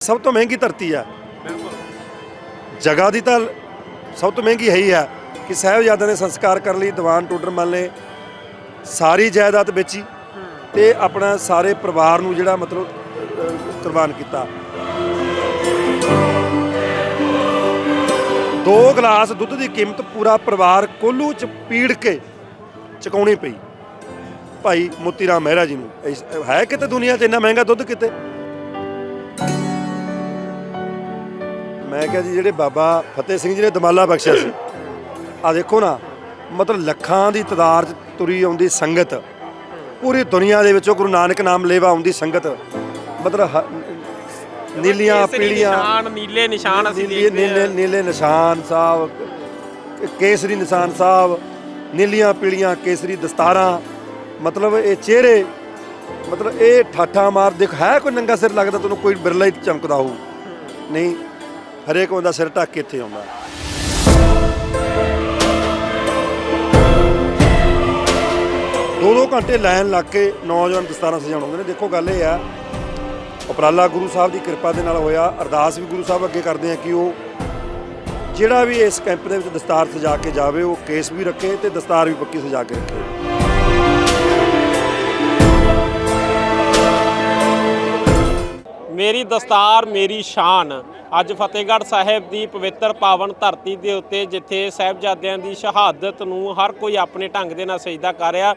ਸਭ ਤੋਂ ਮਹਿੰਗੀ ਧਰਤੀ ਆ। ਜਗ੍ਹਾ ਦੀ ਤਾਂ ਸਭ ਤੋਂ ਮਹਿੰਗੀ ਹੈ ਹੀ ਆ ਕਿ ਸਾਹਿਬਜ਼ਾਦਿਆਂ ਨੇ ਸੰਸਕਾਰ ਕਰਨ ਲਈ ਦੀਵਾਨ ਟੋਡਰਮਲ ਨੇ ਸਾਰੀ ਜਾਇਦਾਦ ਵੇਚੀ ਤੇ ਆਪਣਾ ਸਾਰੇ ਪਰਿਵਾਰ ਨੂੰ ਜਿਹੜਾ ਮਤਲਬ ਅਹ, ਕੁਰਬਾਨ ਕੀਤਾ। ਦੋ ਗਲਾਸ ਦੁੱਧ ਦੀ ਕੀਮਤ ਪੂਰਾ ਪਰਿਵਾਰ ਕੋਲੂ ਚ ਪੀੜ ਕੇ ਚੁਕਾਉਣੀ ਪਈ। ਭਾਈ ਮੋਤੀ ਰਾਮ ਮਹਿਰਾ ਜੀ ਨੂੰ ਇਸ- ਹੈ ਕਿਤੇ ਦੁਨੀਆ 'ਚ ਇੰਨਾ ਮਹਿੰਗਾ ਦੁੱਧ ਕਿਤੇ? ਮੈਂ ਕਿਹਾ ਜੀ ਜਿਹੜੇ ਬਾਬਾ ਫਤਿਹ ਸਿੰਘ ਜੀ ਨੇ ਦਮਾਲਾ ਬਖਸ਼ਿਆ ਸੀ। ਆ ਦੇਖੋ ਨਾ ਮਤਲਬ ਲੱਖਾਂ ਦੀ ਤਾਦਾਦ 'ਚ ਤੁਰੀ ਆਉਂਦੀ ਸੰਗਤ। ਪੂਰੀ ਦੁਨੀਆ ਦੇ ਵਿੱਚੋਂ ਗੁਰੂ ਨਾਨਕ ਨਾਮ ਲੇਵਾ ਆਉਂਦੀ ਸੰਗਤ। ਮਤਲਬ ਹ- ਨੀਲੀਆਂ ਪੀਲੀਆਂ ਨਿਸ਼ਾਨ ਨੀਲੇ ਨਿਸ਼ਾਨ ਅਸੀਂ ਨੀਲੇ ਦੇਖਦੇ ਨੀਲੇ ਹਾਂ। ਨੀਲੇ ਨਿਸ਼ਾਨ ਸਾਹਿਬ ਕੇਸਰੀ ਨਿਸ਼ਾਨ ਸਾਹਿਬ ਨੀਲੀਆਂ ਪੀਲੀਆਂ ਕੇਸਰੀ ਦਸਤਾਰਾਂ। ਮਤਲਬ ਇਹ ਚਿਹਰੇ ਮਤਲਬ ਇਹ ਠਾਠਾ ਮਾਰ ਦੇਖ ਹੈ ਕੋਈ ਨੰਗਾ ਸਿਰ ਲੱਗਦਾ ਤੈਨੂੰ ਕੋਈ ਬਿਰਲਾ ਹੀ ਚਮਕਦਾ ਹੋਊ। ਨਹੀਂ ਹਰੇਕ ਬੰਦਾ ਸਿਰ ਢੱਕ ਕੇ ਇੱਥੇ ਆਉਂਦਾ। ਦੋ ਦੋ ਘੰਟੇ ਲਾਈਨ ਲੱਗ ਕੇ ਨੌਜਵਾਨ ਦਸਤਾਰਾਂ ਸਜਾਉਣ ਆਉਂਦੇ ਨੇ। ਦੇਖੋ ਗੱਲ ਇਹ ਆ, ਉਪਰਾਲਾ ਗੁਰੂ ਸਾਹਿਬ ਦੀ ਕਿਰਪਾ ਦੇ ਨਾਲ ਹੋਇਆ। ਅਰਦਾਸ ਵੀ ਗੁਰੂ ਸਾਹਿਬ ਅੱਗੇ ਕਰਦੇ ਆ ਕਿ ਉਹ ਜਿਹੜਾ ਵੀ ਇਸ ਕੈਂਪ ਦੇ ਵਿੱਚ ਦਸਤਾਰ ਸਜਾ ਕੇ ਜਾਵੇ, ਉਹ ਕੇਸ ਵੀ ਰੱਖੇ ਤੇ ਦਸਤਾਰ ਵੀ ਪੱਕੀ ਸਜਾ ਕੇ ਰੱਖੇ। ਮੇਰੀ ਦਸਤਾਰ, ਮੇਰੀ ਸ਼ਾਨ ਅੱਜ ਫਤਿਹਗੜ੍ਹ ਸਾਹਿਬ ਦੀ ਪਵਿੱਤਰ ਪਾਵਨ ਧਰਤੀ ਦੇ ਉੱਤੇ ਜਿੱਥੇ ਸਾਹਿਬਜ਼ਾਦਿਆਂ ਦੀ ਸ਼ਹਾਦਤ ਨੂੰ ਹਰ ਕੋਈ ਆਪਣੇ ਢੰਗ ਦੇ ਨਾਲ ਸਜਦਾ ਕਰ ਰਿਹਾ,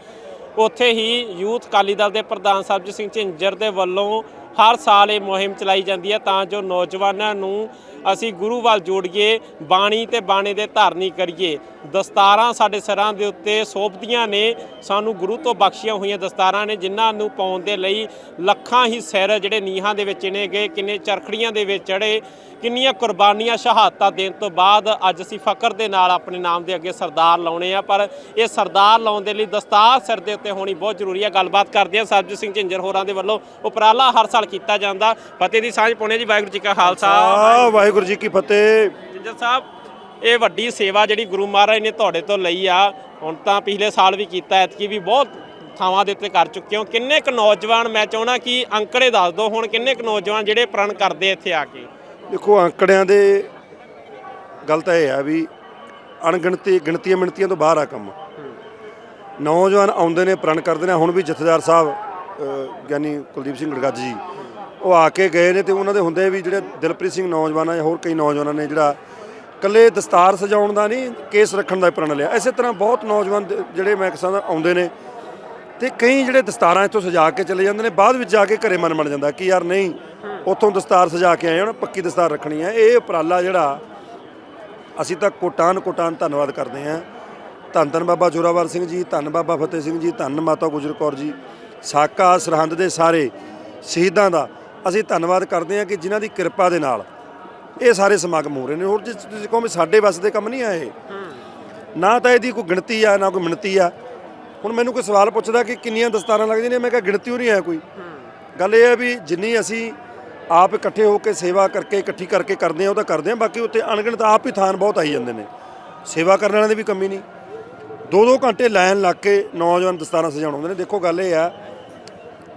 ਉੱਥੇ ਹੀ ਯੂਥ ਅਕਾਲੀ ਦਲ ਦੇ ਪ੍ਰਧਾਨ ਸਰਬਜੀਤ ਸਿੰਘ ਝਿੰਜਰ ਦੇ ਵੱਲੋਂ ਹਰ ਸਾਲ ਇਹ ਮੁਹਿੰਮ ਚਲਾਈ ਜਾਂਦੀ ਹੈ ਤਾਂ ਜੋ ਨੌਜਵਾਨਾਂ ਨੂੰ ਅਸੀਂ ਗੁਰੂ ਵੱਲ ਜੋੜੀਏ, ਬਾਣੀ ਤੇ ਬਾਣੇ ਦੇ ਧਾਰਨੀ ਕਰੀਏ। ਦਸਤਾਰਾਂ ਸਾਡੇ ਸਿਰਾਂ ਦੇ ਉੱਤੇ ਸੋਭਦੀਆਂ ਨੇ। ਸਾਨੂੰ ਗੁਰੂ ਤੋਂ ਬਖਸ਼ੀਆਂ ਹੋਈਆਂ ਦਸਤਾਰਾਂ ਨੇ ਜਿਨ੍ਹਾਂ ਨੂੰ ਪਾਉਣ ਦੇ ਲਈ ਲੱਖਾਂ ਹੀ ਸਿਰ ਜਿਹੜੇ ਨੀਹਾਂ ਦੇ ਵਿੱਚ ਨੇ ਗਏ ਕਿੰਨੇ ਚਰਖੜੀਆਂ ਦੇ ਵਿੱਚ ਚੜੇ ਕਿੰਨੀਆਂ ਕੁਰਬਾਨੀਆਂ ਸ਼ਹਾਦਤਾਂ ਦੇਣ ਤੋਂ ਬਾਅਦ ਅੱਜ ਅਸੀਂ ਫਖਰ ਦੇ ਨਾਲ ਆਪਣੇ ਨਾਮ ਦੇ ਅੱਗੇ ਸਰਦਾਰ ਲਾਉਣੇ ਆ। ਪਰ ਇਹ ਸਰਦਾਰ ਲਾਉਣ ਦੇ ਲਈ ਦਸਤਾਰ ਸਿਰ ਦੇ ਉੱਤੇ ਹੋਣੀ ਬਹੁਤ ਜ਼ਰੂਰੀ ਹੈ ਗੱਲਬਾਤ ਕਰਦੇ ਆ ਸਰਬਜੀਤ ਸਿੰਘ ਝਿੰਜਰ ਹੋਰਾਂ ਦੇ ਵੱਲੋਂ। ਉਪਰਾਲਾ ਹਰ ਸਾਲ ਕੀਤਾ ਜਾਂਦਾ। ਫਤਿਹ ਦੀ ਸਾਂਝ ਪਾਉਣੇ ਜੀ। ਵਾਹਿਗੁਰੂ ਜੀ ਕਾ ਖਾਲਸਾ। ਵਾਹਿਗੁਰੂ ਜੀ ਕੀ ਫਤਿਹ। ਜਿੰਦਰ ਸਾਹਿਬ ਇਹ ਵੱਡੀ ਸੇਵਾ ਜਿਹੜੀ ਗੁਰੂ ਮਹਾਰਾਜ ਨੇ ਤੁਹਾਡੇ ਤੋਂ ਲਈ ਆ, ਹੁਣ ਤਾਂ ਪਿਛਲੇ ਸਾਲ ਵੀ ਕੀਤਾ, ਐਤਕੀ ਵੀ ਬਹੁਤ ਥਾਵਾਂ ਦੇ ਉੱਤੇ ਕਰ ਚੁੱਕੇ ਹੋ। ਕਿੰਨੇ ਕੁ ਨੌਜਵਾਨ, ਮੈਂ ਚਾਹਣਾ ਕਿ ਅੰਕੜੇ ਦੱਸ ਦਿਓ ਹੁਣ ਕਿੰਨੇ ਕੁ ਨੌਜਵਾਨ ਜਿਹੜੇ ਪ੍ਰਣ ਕਰਦੇ ਇੱਥੇ ਆ ਕੇ? ਦੇਖੋ, ਅੰਕੜਿਆਂ ਦੇ ਗੱਲ ਤਾਂ ਇਹ ਆ ਵੀ ਅਣਗਿਣਤੀ, ਗਿਣਤੀਆਂ ਮਿਣਤੀਆਂ ਤੋਂ ਬਾਹਰ ਆ ਕੰਮ। ਨੌਜਵਾਨ ਆਉਂਦੇ ਨੇ, ਪ੍ਰਣ ਕਰਦੇ ਨੇ। ਹੁਣ ਵੀ ਜਥੇਦਾਰ ਸਾਹਿਬ ਗਿਆਨੀ ਕੁਲਦੀਪ ਸਿੰਘ ਗੜਗੱਜ ਜੀ, ਉਹ ਆ ਕੇ ਗਏ ਨੇ ਤੇ ਉਹਨਾਂ ਦੇ ਹੁੰਦੇ ਵੀ ਜਿਹੜੇ ਦਿਲਪ੍ਰੀਤ ਸਿੰਘ ਨੌਜਵਾਨ ਆ ਜਾਂ ਹੋਰ ਕਈ ਨੌਜਵਾਨਾਂ ਨੇ ਜਿਹੜਾ ਕੱਲੇ ਦਸਤਾਰ ਸਜਾਉਣ ਦਾ ਨਹੀਂ, ਕੇਸ ਰੱਖਣ ਦਾ ਪ੍ਰਣ ਲਿਆ। ਇਸੇ ਤਰ੍ਹਾਂ ਬਹੁਤ ਨੌਜਵਾਨ ਜਿਹੜੇ ਮੈਂ ਕਿਸਾਂ ਆਉਂਦੇ ਨੇ ਤੇ ਕਈ ਜਿਹੜੇ ਦਸਤਾਰਾਂ ਇੱਥੋਂ ਸਜਾ ਕੇ ਚਲੇ ਜਾਂਦੇ ਨੇ, ਬਾਅਦ ਵਿੱਚ ਜਾ ਕੇ ਘਰੇ ਮਨ ਬਣ ਜਾਂਦਾ ਕਿ ਯਾਰ ਨਹੀਂ, ਉੱਥੋਂ ਦਸਤਾਰ ਸਜਾ ਕੇ ਆਏ ਹਾਂ ਪੱਕੀ ਦਸਤਾਰ ਰੱਖਣੀ ਹੈ। ਇਹ ਉਪਰਾਲਾ ਜਿਹੜਾ ਅਸੀਂ ਤਾਂ ਕੋਟਾਨ ਕੋਟਾਨ ਧੰਨਵਾਦ ਕਰਦੇ ਹਾਂ। ਧੰਨ ਧੰਨ ਬਾਬਾ ਜੋਰਾਵਰ ਸਿੰਘ ਜੀ, ਧੰਨ ਬਾਬਾ ਫਤਿਹ ਸਿੰਘ ਜੀ, ਧੰਨ ਮਾਤਾ ਗੁਜਰ ਕੌਰ ਜੀ, ਸਾਕਾ ਸਰਹੰਦ ਦੇ ਸਾਰੇ ਸ਼ਹੀਦਾਂ ਦਾ ਅਸੀਂ ਧੰਨਵਾਦ ਕਰਦੇ ਹਾਂ ਕਿ ਜਿਨ੍ਹਾਂ ਦੀ ਕਿਰਪਾ ਦੇ ਨਾਲ ਇਹ ਸਾਰੇ ਸਮਾਗਮ ਹੋ ਰਹੇ ਨੇ। ਹੋਰ ਜੇ ਤੁਸੀਂ ਕਹੋ ਵੀ ਸਾਡੇ ਵੱਸ ਦੇ ਕੰਮ ਨਹੀਂ ਆਏ ਨਾ ਤਾਂ ਇਹਦੀ ਕੋਈ ਗਿਣਤੀ ਆ, ਨਾ ਕੋਈ ਮਿਣਤੀ ਆ। ਹੁਣ ਮੈਨੂੰ ਕੋਈ ਸਵਾਲ ਪੁੱਛਦਾ ਕਿ ਕਿੰਨੀਆਂ ਦਸਤਾਰਾਂ ਲੱਗਦੀਆਂ ਨੇ? ਮੈਂ ਕਿਹਾ ਗਿਣਤੀ ਉਹ ਨਹੀਂ ਹੈ ਕੋਈ। ਗੱਲ ਇਹ ਹੈ ਵੀ ਜਿੰਨੀ ਅਸੀਂ ਆਪ ਇਕੱਠੇ ਹੋ ਕੇ ਸੇਵਾ ਕਰਕੇ, ਇਕੱਠੀ ਕਰਕੇ ਕਰਦੇ ਆ, ਉਹ ਤਾਂ ਕਰਦੇ ਆ। ਬਾਕੀ ਉੱਤੇ ਅਣਗਿਣਤ ਆਪ ਹੀ ਥਾਨ ਬਹੁਤ ਆਈ ਜਾਂਦੇ ਨੇ। ਸੇਵਾ ਕਰਨ ਵਾਲਿਆਂ ਦੀ ਵੀ ਕਮੀ ਨਹੀਂ। ਦੋ ਦੋ ਘੰਟੇ ਲਾਈਨ ਲੱਗ ਕੇ ਨੌਜਵਾਨ ਦਸਤਾਰਾਂ ਸਜਾਉਣ ਆਉਂਦੇ ਨੇ। ਦੇਖੋ ਗੱਲ ਇਹ ਆ,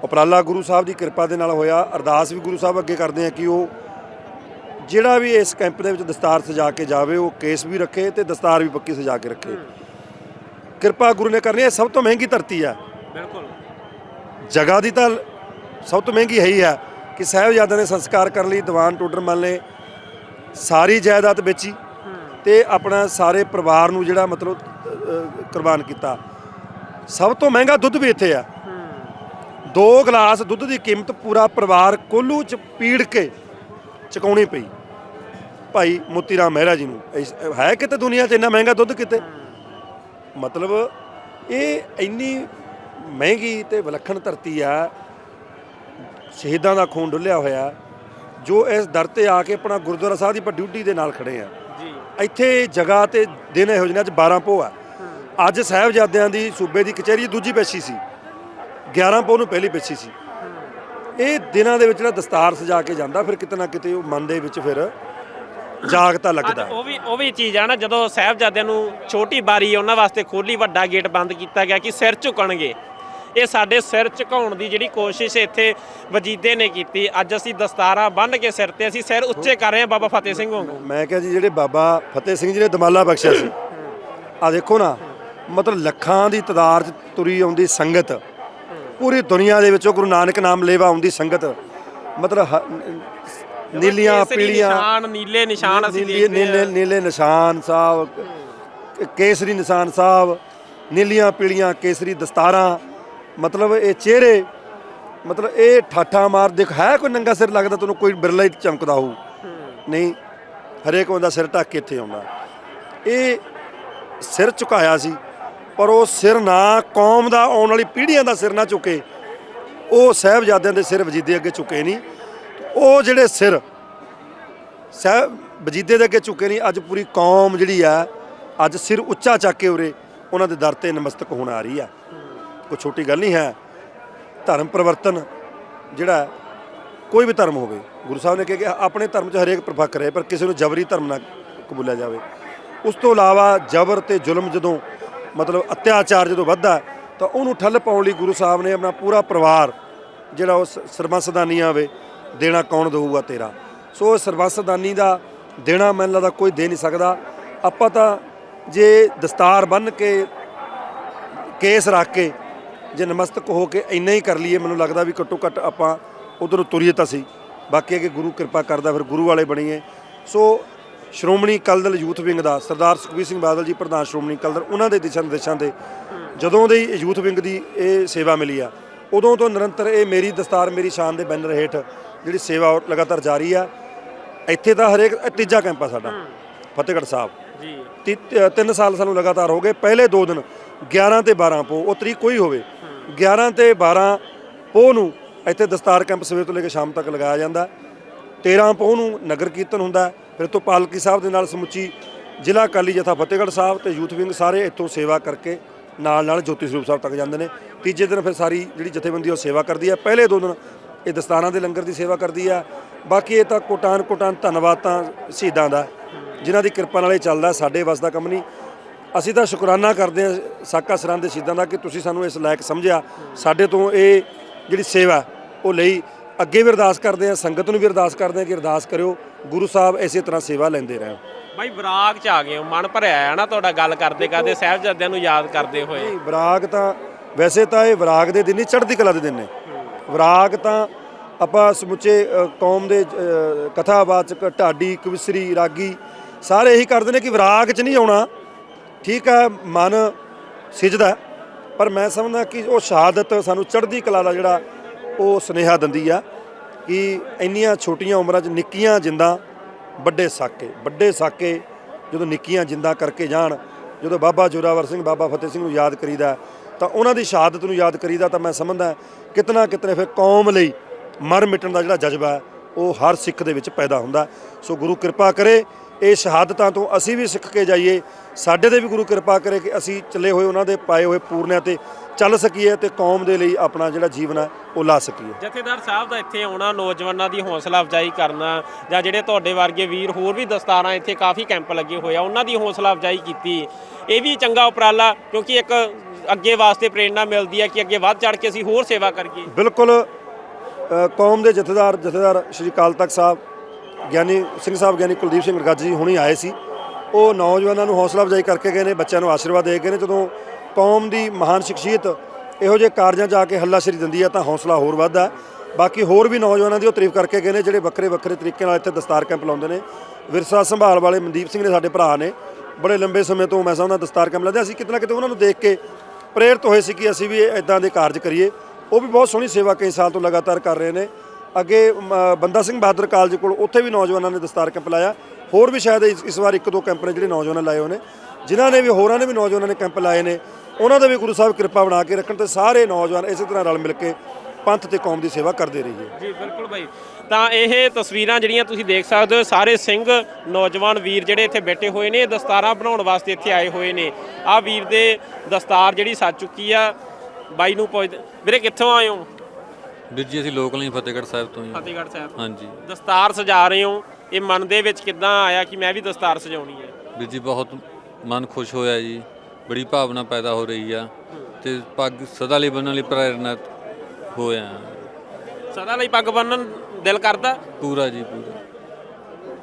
ਉਪਰਾਲਾ ਗੁਰੂ ਸਾਹਿਬ ਦੀ ਕਿਰਪਾ ਦੇ ਨਾਲ ਹੋਇਆ। ਅਰਦਾਸ ਵੀ ਗੁਰੂ ਸਾਹਿਬ ਅੱਗੇ ਕਰਦੇ ਆ ਕਿ ਉਹ ਜਿਹੜਾ ਵੀ ਇਸ ਕੈਂਪ ਦੇ ਵਿੱਚ ਦਸਤਾਰ ਸਜਾ ਕੇ ਜਾਵੇ ਉਹ ਕੇਸ ਵੀ ਰੱਖੇ ਤੇ ਦਸਤਾਰ ਵੀ ਪੱਕੀ ਸਜਾ ਕੇ ਰੱਖੇ। ਕਿਰਪਾ ਗੁਰੂ ਨੇ ਕਰਨੀ ਹੈ ਸਭ ਤੋਂ ਮਹਿੰਗੀ ਧਰਤੀ ਆ ਬਿਲਕੁਲ। ਜਗ੍ਹਾ ਦੀ ਤਾਂ ਸਭ ਤੋਂ ਮਹਿੰਗੀ ਹੈ ਹੀ ਆ ਕਿ ਸਾਹਿਬਜ਼ਾਦਿਆਂ ਦੇ ਸੰਸਕਾਰ ਕਰਨ ਲਈ ਦੀਵਾਨ ਟੋਡਰਮਲ ਨੇ ਸਾਰੀ ਜਾਇਦਾਦ ਵੇਚੀ ਤੇ ਆਪਣਾ ਸਾਰੇ ਪਰਿਵਾਰ ਨੂੰ ਜਿਹੜਾ ਮਤਲਬ ਕੁਰਬਾਨ ਕੀਤਾ। ਸਭ ਤੋਂ ਮਹਿੰਗਾ ਦੁੱਧ ਵੀ ਇੱਥੇ ਆ ਦੋ ਗਲਾਸ ਦੁੱਧ ਦੀ ਕੀਮਤ ਪੂਰਾ ਪਰਿਵਾਰ ਕੋਲੂ ਚ ਪੀੜ ਕੇ ਚੁਕਾਉਣੀ ਪਈ। ਭਾਈ ਮੋਤੀ ਰਾਮ ਮਹਿਰਾ ਜੀ ਨੂੰ। ਇਸ- ਹੈ ਕਿਤੇ ਦੁਨੀਆ 'ਚ ਇੰਨਾ ਮਹਿੰਗਾ ਦੁੱਧ ਕਿਤੇ? ਮਤਲਬ ਇਹ ਇੰਨੀ ਮਹਿੰਗੀ ਤੇ ਵਿਲੱਖਣ ਧਰਤੀ ਆ ਸ਼ਹੀਦਾਂ ਦਾ ਖੂਨ ਡੁੱਲਿਆ ਹੋਇਆ ਜੋ ਇਸ ਦਰ ਤੇ ਆ ਕੇ ਆਪਣਾ ਗੁਰਦੁਆਰਾ ਸਾਹਿਬ ਦੀ ਆਪਾਂ ਡਿਊਟੀ ਦੇ ਨਾਲ ਖੜੇ ਆ। ਜੀ। ਇੱਥੇ ਜਗ੍ਹਾ ਤੇ ਦਿਨ ਇਹੋ ਜਿਹੇ ਨੇ ਅੱਜ 12 ਪੋਹ ਆ। ਅੱਜ ਸਾਹਿਬਜ਼ਾਦਿਆਂ ਦੀ ਸੂਬੇ ਦੀ ਕਚਹਿਰੀ ਦੂਜੀ ਪੇਸ਼ੀ ਸੀ। 11 ਪੋਹ ਨੂੰ ਪਹਿਲੀ ਪੇਸ਼ੀ ਸੀ। ਇਹ ਦਿਨਾਂ ਦੇ ਵਿੱਚ ਜਿਹੜਾ ਦਸਤਾਰ ਸਜਾ ਕੇ ਜਾਂਦਾ ਫਿਰ ਕਿਤੇ ਨਾ ਕਿਤੇ ਉਹ ਮਨ ਦੇ ਵਿੱਚ ਫਿਰ ਜਾਗਤਾ ਲੱਗਦਾ ਉਹ ਵੀ ਉਹ ਵੀ ਚੀਜ਼ ਆ ਨਾ ਜਦੋਂ ਸਾਹਿਬਜ਼ਾਦਿਆਂ ਨੂੰ ਛੋਟੀ ਬਾਰੀ ਉਹਨਾਂ ਵਾਸਤੇ ਖੋਲੀ ਵੱਡਾ ਗੇਟ ਬੰਦ ਕੀਤਾ ਗਿਆ ਕਿ ਸਿਰ ਝੁਕਣਗੇ। ਇਹ ਸਾਡੇ ਸਿਰ ਝੁਕਾਉਣ ਦੀ ਜਿਹੜੀ ਕੋਸ਼ਿਸ਼ ਇੱਥੇ ਵਜੀਦੇ ਨੇ ਕੀਤੀ। ਅੱਜ ਅਸੀਂ ਦਸਤਾਰਾਂ ਬੰਨ੍ਹ ਕੇ ਸਿਰ ਤੇ ਅਸੀਂ ਸਿਰ ਉੱਚੇ ਕਰ ਰਹੇ ਹਾਂ ਬਾਬਾ ਫਤਿਹ ਸਿੰਘ ਵਾਂਗੂ। ਮੈਂ ਕਿਹਾ ਜੀ ਜਿਹੜੇ ਬਾਬਾ ਫਤਿਹ ਸਿੰਘ ਜੀ ਨੇ ਦਮਾਲਾ ਬਖਸ਼ਿਆ ਸੀ। ਆ ਦੇਖੋ ਨਾ ਮਤਲਬ ਲੱਖਾਂ ਦੀ ਤਾਦਾਦ 'ਚ ਤੁਰੀ ਆਉਂਦੀ ਸੰਗਤ। ਪੂਰੀ ਦੁਨੀਆ ਦੇ ਵਿੱਚੋਂ ਗੁਰੂ ਨਾਨਕ ਨਾਮ ਲੇਵਾ ਆਉਂਦੀ ਸੰਗਤ। ਮਤਲਬ ਹ- ਨੀਲੀਆਂ ਕੇਸਰੀ ਪੀਲੀਆਂ। ਨਿਸ਼ਾਨ ਨੀਲੇ ਨਿਸ਼ਾਨ ਅਸੀਂ ਨੀਲੇ ਦੇਖਦੇ ਨੀਲੇ ਹਾਂ। ਨੀਲੇ ਨਿਸ਼ਾਨ ਸਾਹਿਬ ਕ- ਕੇਸਰੀ ਨਿਸ਼ਾਨ ਸਾਹਿਬ ਨੀਲੀਆਂ ਪੀਲੀਆਂ ਕੇਸਰੀ ਦਸਤਾਰਾਂ। ਮਤਲਬ ਇਹ ਚਿਹਰੇ ਮਤਲਬ ਇਹ ਠਾਠਾ ਮਾਰ ਦੇਖ ਹੈ ਕੋਈ ਨੰਗਾ ਸਿਰ ਲੱਗਦਾ ਤੈਨੂੰ ਕੋਈ ਬਿਰਲਾ ਹੀ ਚਮਕਦਾ ਹੋਊ? ਨਹੀਂ ਹਰੇਕ ਬੰਦਾ ਸਿਰ ਢੱਕ ਕੇ ਇੱਥੇ ਆਉਂਦਾ। ਇਹ ਸਿਰ ਝੁਕਾਇਆ ਸੀ ਪਰ ਉਹ ਸਿਰ ਨਾ ਕੌਮ ਦਾ ਆਉਣ ਵਾਲੀ ਪੀੜ੍ਹੀਆਂ ਦਾ ਸਿਰ ਨਾ ਝੁਕੇ। ਉਹ ਸਾਹਿਬਜ਼ਾਦਿਆਂ ਦੇ ਸਿਰ ਵਜੀਦੇ ਅੱਗੇ ਝੁਕੇ ਨਹੀਂ। ਉਹ ਜਿਹੜੇ ਸਿਰ ਸਾਹਿਬ ਵਜੀਦੇ ਦੇ ਅੱਗੇ ਝੁਕੇ ਨਹੀਂ, ਅੱਜ ਪੂਰੀ ਕੌਮ ਜਿਹੜੀ ਆ, ਅੱਜ ਸਿਰ ਉੱਚਾ ਚੱਕ ਕੇ ਉਰੇ ਉਹਨਾਂ ਦੇ ਦਰ ਤੇ ਨਮਸਤਕ ਹੋਣ ਆ ਰਹੀ ਆ। ਕੋਈ ਛੋਟੀ ਗੱਲ ਨਹੀਂ ਹੈ। ਧਰਮ ਪਰਿਵਰਤਨ ਜਿਹੜਾ ਕੋਈ ਵੀ ਧਰਮ ਹੋਵੇ, ਗੁਰੂ ਸਾਹਿਬ ਨੇ ਕਿਹਾ ਕਿ ਆਪਣੇ ਧਰਮ 'ਚ ਹਰੇਕ ਪ੍ਰਭਾਕ ਰਹੇ ਪਰ ਕਿਸੇ ਨੂੰ ਜਬਰੀ ਧਰਮ ਨਾ ਕਬੂਲਿਆ ਜਾਵੇ। ਉਸ ਤੋਂ ਇਲਾਵਾ ਜਬਰ ਤੇ ਜ਼ੁਲਮ ਜਦੋਂ ਮਤਲਬ ਅਤਿਆਚਾਰ ਜਦੋਂ ਵੱਧਦਾ, ਤਾਂ ਉਹਨੂੰ ਠੱਲ ਪਾਉਣ ਲਈ ਗੁਰੂ ਸਾਹਿਬ ਨੇ ਆਪਣਾ ਪੂਰਾ ਪਰਿਵਾਰ ਜਿਹੜਾ ਉਸ ਸਰਬੰਸਦਾਨੀਆਂ ਵੇ ਦੇਣਾ ਕੌਣ ਦੇਊਗਾ ਤੇਰਾ? ਸੋ ਉਹ ਸਰਬੰਸਦਾਨੀ ਦਾ ਦੇਣਾ ਮੈਨੂੰ ਲੱਗਦਾ ਕੋਈ ਦੇ ਨਹੀਂ ਸਕਦਾ। ਆਪਾਂ ਤਾਂ ਜੇ ਦਸਤਾਰ ਬੰਨ ਕੇ, ਕੇਸ ਰੱਖ ਕੇ, ਜੇ ਨਮਸਤਕ ਹੋ ਕੇ ਇੰਨਾ ਹੀ ਕਰ ਲਈਏ, ਮੈਨੂੰ ਲੱਗਦਾ ਵੀ ਘੱਟੋ ਘੱਟ ਆਪਾਂ ਉਧਰ ਤੁਰੀਏ ਤਾਂ ਸੀ ਬਾਕੀ ਅਗੇ ਗੁਰੂ ਕਿਰਪਾ ਕਰਦਾ, ਫਿਰ ਗੁਰੂ ਵਾਲੇ ਬਣੀਏ। ਸੋ ਸ਼੍ਰੋਮਣੀ ਕਲਦਲ ਯੂਥ ਵਿੰਗ ਦਾ ਸਰਦਾਰ ਸੁਖਬੀਰ ਸਿੰਘ ਬਾਦਲ ਜੀ, ਪ੍ਰਧਾਨ ਸ਼੍ਰੋਮਣੀ ਕਲਦਲ, ਉਹਨਾਂ ਦੇ ਦਿਸ਼ਾ ਨਿਰਦੇਸ਼ਾਂ ਦੇ ਜਦੋਂ ਦੇ ਯੂਥ ਵਿੰਗ ਦੀ ਇਹ ਸੇਵਾ ਮਿਲੀ ਆ, ਉਦੋਂ ਤੋਂ ਨਿਰੰਤਰ ਇਹ ਮੇਰੀ ਦਸਤਾਰ, ਮੇਰੀ ਸ਼ਾਨ ਦੇ ਬੈਨਰ ਹੇਠ ਜਿਹੜੀ ਸੇਵਾ ਉਹ ਲਗਾਤਾਰ ਜਾਰੀ ਆ ਇੱਥੇ ਤਾਂ ਹਰੇਕ ਇਹ ਤੀਜਾ ਕੈਂਪ ਆ ਸਾਡਾ ਫਤਿਹਗੜ੍ਹ ਸਾਹਿਬ। ਜੀ। ਤੀ- ਤ- ਤਿੰਨ ਸਾਲ ਸਾਨੂੰ ਲਗਾਤਾਰ ਹੋ ਗਏ ਪਹਿਲੇ ਦੋ ਦਿਨ 11 ਤੇ 12 ਪੋ ਉਹ ਤਰੀਕ ਕੋਈ ਹੋਵੇ 11 ਤੇ 12 ਪੋ ਨੂੰ ਇੱਥੇ ਦਸਤਾਰ ਕੈਂਪ ਸਵੇਰ ਤੋਂ ਲੈ ਕੇ ਸ਼ਾਮ ਤੱਕ ਲਗਾਇਆ ਜਾਂਦਾ 13 ਪੋ ਨੂੰ ਨਗਰ ਕੀਰਤਨ ਹੁੰਦਾ ਫਿਰ ਤੋਂ ਪਾਲਕੀ ਸਾਹਿਬ ਦੇ ਨਾਲ ਸਮੁੱਚੀ ਜ਼ਿਲ੍ਹਾ ਅਕਾਲੀ ਜਥਾ ਫਤਿਹਗੜ੍ਹ ਸਾਹਿਬ ਤੇ ਯੂਥ ਵਿੰਗ ਸਾਰੇ ਇੱਥੋਂ ਸੇਵਾ ਕਰਕੇ ਨਾਲ ਨਾਲ ਜੋਤੀ ਸਰੂਪ ਸਾਹਿਬ ਤੱਕ ਜਾਂਦੇ ਨੇ ਤੀਜੇ ਦਿਨ ਫਿਰ ਸਾਰੀ ਜਿਹੜੀ ਜਥੇਬੰਦੀ ਉਹ ਸੇਵਾ ਕਰਦੀ ਹੈ ਪਹਿਲੇ ਦੋ ਦਿਨ ਇਹ ਦਸਤਾਰਾਂ ਦੇ ਲੰਗਰ ਦੀ ਸੇਵਾ ਕਰਦੀ ਆ। ਬਾਕੀ ਇਹ ਤਾਂ ਕੋਟਾਨ ਕੋਟਾਨ ਧੰਨਵਾਦ ਤਾਂ ਸ਼ਹੀਦਾਂ ਦਾ। ਜਿਨ੍ਹਾਂ ਦੀ ਕਿਰਪਾ ਨਾਲ ਇਹ ਚੱਲਦਾ ਸਾਡੇ ਵੱਸ ਦਾ ਕੰਮ ਨਹੀਂ। ਅਸੀਂ ਤਾਂ ਸ਼ੁਕਰਾਨਾ ਕਰਦੇ ਹਾਂ ਸਾਕਾ ਸਰਾਂ ਦੇ ਸ਼ਹੀਦਾਂ ਦਾ ਕਿ ਤੁਸੀਂ ਸਾਨੂੰ ਇਸ ਲਾਇਕ ਸਮਝਿਆ। ਸਾਡੇ ਤੋਂ ਇਹ ਜਿਹੜੀ ਸੇਵਾ ਉਹ ਲਈ। ਅੱਗੇ ਵੀ ਅਰਦਾਸ ਕਰਦੇ ਹਾਂ ਸੰਗਤ ਨੂੰ ਵੀ ਅਰਦਾਸ ਕਰਦੇ ਹਾਂ ਕਿ ਅਰਦਾਸ ਕਰਿਓ। ਗੁਰੂ ਸਾਹਿਬ ਇਸੇ ਤਰ੍ਹਾਂ ਸੇਵਾ ਲੈਂਦੇ ਰਹਿਣ। ਬਾਈ ਵਿਰਾਗ ਚ ਆ ਗਏ ਹੋ। ਮਨ ਭਰਿਆ ਹੈ ਨਾ ਤੁਹਾਡਾ ਗੱਲ ਕਰਦੇ ਕਰਦੇ ਸਾਹਿਬਜ਼ਾਦਿਆਂ ਨੂੰ ਯਾਦ ਕਰਦੇ ਹੋਏ। ਵਿਰਾਗ ਤਾਂ ਵੈਸੇ ਤਾਂ ਇਹ ਵਿਰਾਗ ਦੇ ਦਿਨ ਨਹੀਂ ਚੜ੍ਹਦੀ ਕਲਾ ਦੇ ਦਿਨ ਨੇ। ਵਿਰਾਗ ਤਾਂ ਆਪਾਂ ਸਮੁੱਚੇ ਕੌਮ ਦੇ ਅ, ਕਥਾਵਾਚਕ ਢਾਡੀ ਕਵਿਸਰੀ ਰਾਗੀ ਸਾਰੇ ਇਹੀ ਕਰਦੇ ਨੇ ਕਿ ਵਿਰਾਗ 'ਚ ਨਹੀਂ ਆਉਣਾ। ਠੀਕ ਹੈ ਮਨ ਸਿਜਦਾ ਪਰ ਮੈਂ ਸਮਝਦਾ ਕਿ ਉਹ ਸ਼ਹਾਦਤ ਸਾਨੂੰ ਚੜ੍ਹਦੀ ਕਲਾ ਦਾ ਜਿਹੜਾ ਉਹ ਸੁਨੇਹਾ ਦਿੰਦੀ ਆ ਕਿ ਇੰਨੀਆਂ ਛੋਟੀਆਂ ਉਮਰਾਂ 'ਚ ਨਿੱਕੀਆਂ ਜਿੰਦਾਂ ਵੱਡੇ ਸਾਕੇ ਵੱਡੇ ਸਾਕੇ ਜਦੋਂ ਨਿੱਕੀਆਂ ਜਿੰਦਾਂ ਕਰਕੇ ਜਾਣ ਜਦੋਂ ਬਾਬਾ ਜੋਰਾਵਰ ਸਿੰਘ ਬਾਬਾ ਫਤਿਹ ਸਿੰਘ ਨੂੰ ਯਾਦ ਕਰੀਦਾ ਤਾਂ ਉਹਨਾਂ ਦੀ ਸ਼ਹਾਦਤ ਨੂੰ ਯਾਦ ਕਰੀਦਾ ਤਾਂ ਮੈਂ ਸਮਝਦਾ ਕਿਤਨਾ ਕਿਤਨੇ ਫਿਰ ਕੌਮ ਲਈ ਮਰ ਮਿਟਣ ਦਾ ਜਿਹੜਾ ਜਜ਼ਬਾ ਹੈ, ਉਹ ਹਰ ਸਿੱਖ ਦੇ ਵਿੱਚ ਪੈਦਾ ਹੁੰਦਾ। ਸੋ ਗੁਰੂ ਕਿਰਪਾ ਕਰੇ, ਇਹ ਸ਼ਹਾਦਤਾਂ ਤੋਂ ਅਸੀਂ ਵੀ ਸਿੱਖ ਕੇ ਜਾਈਏ। ਸਾਡੇ ਤੇ ਵੀ ਗੁਰੂ ਕਿਰਪਾ ਕਰੇ ਕਿ ਅਸੀਂ ਚੱਲੇ ਹੋਏ ਉਹਨਾਂ ਦੇ, ਪਾਏ ਹੋਏ ਪੂਰਨਿਆਂ ਤੇ ਚੱਲ ਸਕੀਏ ਤੇ ਕੌਮ ਦੇ ਲਈ ਆਪਣਾ ਜਿਹੜਾ ਜੀਵਨ ਹੈ, ਉਹ ਲਾ ਸਕੀਏ। ਜਥੇਦਾਰ ਸਾਹਿਬ ਦਾ ਇੱਥੇ ਆਉਣਾ, ਨੌਜਵਾਨਾਂ ਦੀ ਹੌਸਲਾ ਅਫਜ਼ਾਈ ਕਰਨਾ ਜਾਂ ਜਿਹੜੇ ਤੁਹਾਡੇ ਵਰਗੇ ਵੀਰ ਹੋਰ ਵੀ ਦਸਤਾਰਾਂ ਇੱਥੇ ਕਾਫੀ ਕੈਂਪ ਲੱਗੇ ਹੋਏ ਆ, ਉਹਨਾਂ ਦੀ ਹੌਸਲਾ ਅਫਜ਼ਾਈ ਕੀਤੀ। ਇਹ ਵੀ ਚੰਗਾ ਉਪਰਾਲਾ ਕਿਉਂਕਿ ਇੱਕ ਅੱਗੇ ਵਾਸਤੇ ਪ੍ਰੇਰਣਾ ਮਿਲਦੀ ਹੈ ਕਿ ਅੱਗੇ ਵੱਧ ਚੜ ਕੇ ਅਸੀਂ ਹੋਰ ਸੇਵਾ ਕਰੀਏ। ਬਿਲਕੁਲ ਅ, ਕੌਮ ਦੇ ਜਥੇਦਾਰ ਜਥੇਦਾਰ ਸ਼੍ਰੀ ਅਕਾਲ ਤਖਤ ਸਾਹਿਬ ਗਿਆਨੀ ਸਿੰਘ ਸਾਹਿਬ ਗਿਆਨੀ ਕੁਲਦੀਪ ਸਿੰਘ ਰਗਾਜੀ ਜੀ ਹੁਣੀ ਆਏ ਸੀ। ਉਹ ਨੌਜਵਾਨਾਂ ਨੂੰ ਹੌਸਲਾ ਅਫਜ਼ਾਈ ਕਰਕੇ ਗਏ ਨੇ ਬੱਚਿਆਂ ਨੂੰ ਆਸ਼ੀਰਵਾਦ ਦੇ ਗਏ ਨੇ। ਜਦੋਂ ਕੌਮ ਦੀ ਮਹਾਨ ਸ਼ਖਸੀਅਤ ਇਹੋ ਜਿਹੇ ਕਾਰਜਾਂ 'ਚ ਆ ਕੇ ਹੱਲਾਸ਼ੇਰੀ ਦਿੰਦੀ ਹੈ ਤਾਂ ਹੌਸਲਾ ਹੋਰ ਵੱਧਦਾ ਹੈ। ਬਾਕੀ ਹੋਰ ਵੀ ਨੌਜਵਾਨਾਂ ਦੀ ਉਹ ਤਾਰੀਫ ਕਰਕੇ ਗਏ ਨੇ ਜਿਹੜੇ ਵੱਖਰੇ ਵੱਖਰੇ ਤਰੀਕੇ ਨਾਲ ਇੱਥੇ ਦਸਤਾਰ ਕੈਂਪ ਲਾਉਂਦੇ ਨੇ। ਵਿਰਸਾ ਸੰਭਾਲ ਵਾਲੇ ਮਨਦੀਪ ਸਿੰਘ ਨੇ ਸਾਡੇ ਭਰਾ ਨੇ। ਬੜੇ ਲੰਬੇ ਸਮੇਂ ਤੋਂ ਮੈਂ ਸਮਝਦਾ ਦਸਤਾਰ ਕੈਂਪ ਲਾਉਂਦੇ ਅਸੀਂ ਕਿਤਨਾ ਕਿਤੇ ਉਹਨਾਂ ਨੂੰ ਦੇਖ ਕੇ ਪ੍ਰੇਰਿਤ ਹੋਏ ਸੀ ਕਿ ਅਸੀਂ ਵੀ ਇਦਾਂ ਦੇ ਕਾਰਜ ਕਰੀਏ। ਉਹ ਵੀ ਬਹੁਤ ਸੋਹਣੀ ਸੇਵਾ ਕਈ ਸਾਲ ਤੋਂ ਲਗਾਤਾਰ ਕਰ ਰਹੇ ਨੇ। ਅੱਗੇ ਬੰਦਾ ਸਿੰਘ ਬਹਾਦਰ ਕਾਲਜ ਕੋਲ ਉੱਥੇ ਵੀ ਨੌਜਵਾਨਾਂ ਨੇ ਦਸਤਾਰ ਕੈਂਪ ਲਾਇਆ। ਹੋਰ ਵੀ ਸ਼ਾਇਦ ਇਸ ਵਾਰ ਇੱਕ ਦੋ ਕੈਂਪ ਨੇ ਜਿਹੜੇ ਨੌਜਵਾਨਾਂ ਲਾਏ ਹੋਏ ਨੇ। ਜਿਨ੍ਹਾਂ ਨੇ ਵੀ, ਹੋਰਾਂ ਨੇ ਵੀ ਨੌਜਵਾਨਾਂ ਨੇ ਕੈਂਪ ਲਾਏ ਨੇ। ਉਹਨਾਂ ਦਾ ਵੀ ਗੁਰੂ ਸਾਹਿਬ ਕਿਰਪਾ ਬਣਾ ਕੇ ਰੱਖਣ ਤੇ ਸਾਰੇ ਨੌਜਵਾਨ ਇਸੇ ਤਰ੍ਹਾਂ ਰਲ ਮਿਲ ਕੇ ਪੰਥ ਤੇ ਕੌਮ ਦੀ ਸੇਵਾ ਕਰਦੇ ਰਹੀਏ। ਜੀ ਬਿਲਕੁਲ ਭਾਈ ਤਾਂ ਇਹ ਤਸਵੀਰਾਂ ਜਿਹੜੀਆਂ ਤੁਸੀਂ ਦੇਖ ਸਕਦੇ ਹੋ ਸਾਰੇ ਸਿੰਘ ਨੌਜਵਾਨ ਵੀਰ ਜਿਹੜੇ ਇੱਥੇ ਬੈਠੇ ਹੋਏ ਨੇ ਇਹ ਦਸਤਾਰਾਂ ਬਣਾਉਣ ਵਾਸਤੇ ਇੱਥੇ ਆਏ ਹੋਏ ਨੇ। ਆਹ ਵੀਰ ਦੇ ਦਸਤਾਰ ਜਿਹੜੀ ਸੱਜ ਚੁੱਕੀ ਆ ਬਾਈ ਨੂੰ ਪੁੱਛਦੇ ਵੀਰੇ ਕਿੱਥੋਂ ਆਏ ਹੋ? ਵੀਰ ਜੀ ਅਸੀਂ ਲੋਕਲ ਹੀ ਫਤਿਹਗੜ੍ਹ ਸਾਹਿਬ ਤੋਂ ਹੀ ਹਾਂ। ਫਤਿਹਗੜ੍ਹ ਸਾਹਿਬ ਹਾਂਜੀ। ਦਸਤਾਰ ਸਜਾ ਰਹੇ ਹੋ। ਇਹ ਮਨ ਦੇ ਵਿੱਚ ਕਿੱਦਾਂ ਆਇਆ ਕਿ ਮੈਂ ਵੀ ਦਸਤਾਰ ਸਜਾਉਣੀ ਹੈ? ਵੀਰ ਜੀ ਬਹੁਤ ਮਨ ਖੁਸ਼ ਹੋਇਆ ਜੀ। ਬੜੀ ਭਾਵਨਾ ਪੈਦਾ ਹੋ ਰਹੀ ਆ। ਤੇ ਪੱਗ ਸਦਾ ਲਈ ਬੰਨਣ ਲਈ ਪ੍ਰੇਰਨਾ ਹੋਇਆ। ਸਦਾ ਲਈ ਪੱਗ ਬੰਨਣ ਦਿਲ ਕਰਦਾ? ਪੂਰਾ ਜੀ ਪੂਰਾ।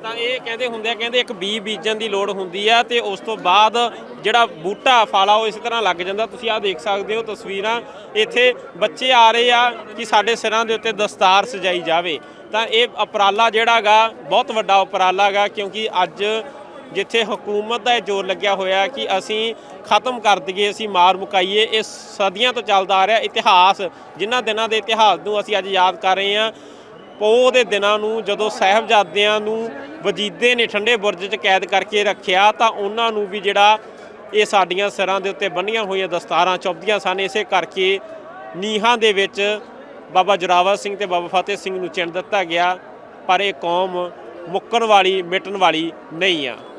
ਤਾਂ ਇਹ ਕਹਿੰਦੇ ਹੁੰਦੇ ਆ ਕਹਿੰਦੇ ਇੱਕ ਬੀ ਬੀਜਣ ਦੀ ਲੋੜ ਹੁੰਦੀ ਆ ਤੇ ਉਸ ਤੋਂ ਬਾਅਦ ਜਿਹੜਾ ਬੂਟਾ ਫਾਲਾ ਉਹ ਇਸੇ ਤਰ੍ਹਾਂ ਲੱਗ ਜਾਂਦਾ। ਤੁਸੀਂ ਆਹ ਦੇਖ ਸਕਦੇ ਹੋ ਤਸਵੀਰਾਂ। ਇੱਥੇ ਬੱਚੇ ਆ ਰਹੇ ਆ ਕਿ ਸਾਡੇ ਸਿਰਾਂ ਦੇ ਉੱਤੇ ਦਸਤਾਰ ਸਜਾਈ ਜਾਵੇ। ਤਾਂ ਇਹ ਉਪਰਾਲਾ ਜਿਹੜਾਗਾ ਬਹੁਤ ਵੱਡਾ ਉਪਰਾਲਾ ਗਾ ਕਿਉਂਕਿ ਅੱਜ ਜਿੱਥੇ ਹਕੂਮਤ ਦਾ ਇਹ ਜ਼ੋਰ ਲੱਗਿਆ ਹੋਇਆ ਕਿ ਅਸੀਂ ਖਤਮ ਕਰ ਦਈਏ, ਅਸੀਂ ਮਾਰ ਮੁਕਾਈਏ, ਇਹ ਸਦੀਆਂ ਤੋਂ ਚੱਲਦਾ ਆ ਰਿਹਾ ਇਤਿਹਾਸ, ਜਿਨ੍ਹਾਂ ਦਿਨਾਂ ਦੇ ਇਤਿਹਾਸ ਨੂੰ ਅਸੀਂ ਅੱਜ ਯਾਦ ਕਰ ਰਹੇ ਹਾਂ। ਪੋਹ ਦੇ ਦਿਨਾਂ ਨੂੰ ਜਦੋਂ ਸਾਹਿਬਜ਼ਾਦਿਆਂ ਨੂੰ ਵਜੀਦੇ ਨੇ ਠੰਡੇ ਬੁਰਜ 'ਚ ਕੈਦ ਕਰਕੇ ਰੱਖਿਆ, ਤਾਂ ਉਹਨਾਂ ਨੂੰ ਵੀ ਜਿਹੜਾ ਇਹ ਸਾਡੀਆਂ ਸਿਰਾਂ ਦੇ ਉੱਤੇ ਬੰਨੀਆਂ ਹੋਈਆਂ ਦਸਤਾਰਾਂ ਚੁੱਭਦੀਆਂ ਸਨ। ਇਸੇ ਕਰਕੇ ਨੀਹਾਂ ਦੇ ਵਿੱਚ ਬਾਬਾ ਜੋਰਾਵਰ ਸਿੰਘ ਤੇ ਬਾਬਾ ਫਤਿਹ ਸਿੰਘ ਨੂੰ ਚਿਣ ਦਿੱਤਾ ਗਿਆ, ਪਰ ਇਹ ਕੌਮ ਮੁੱਕਣ ਵਾਲੀ, ਮਿਟਣ ਵਾਲੀ ਨਹੀਂ ਆ।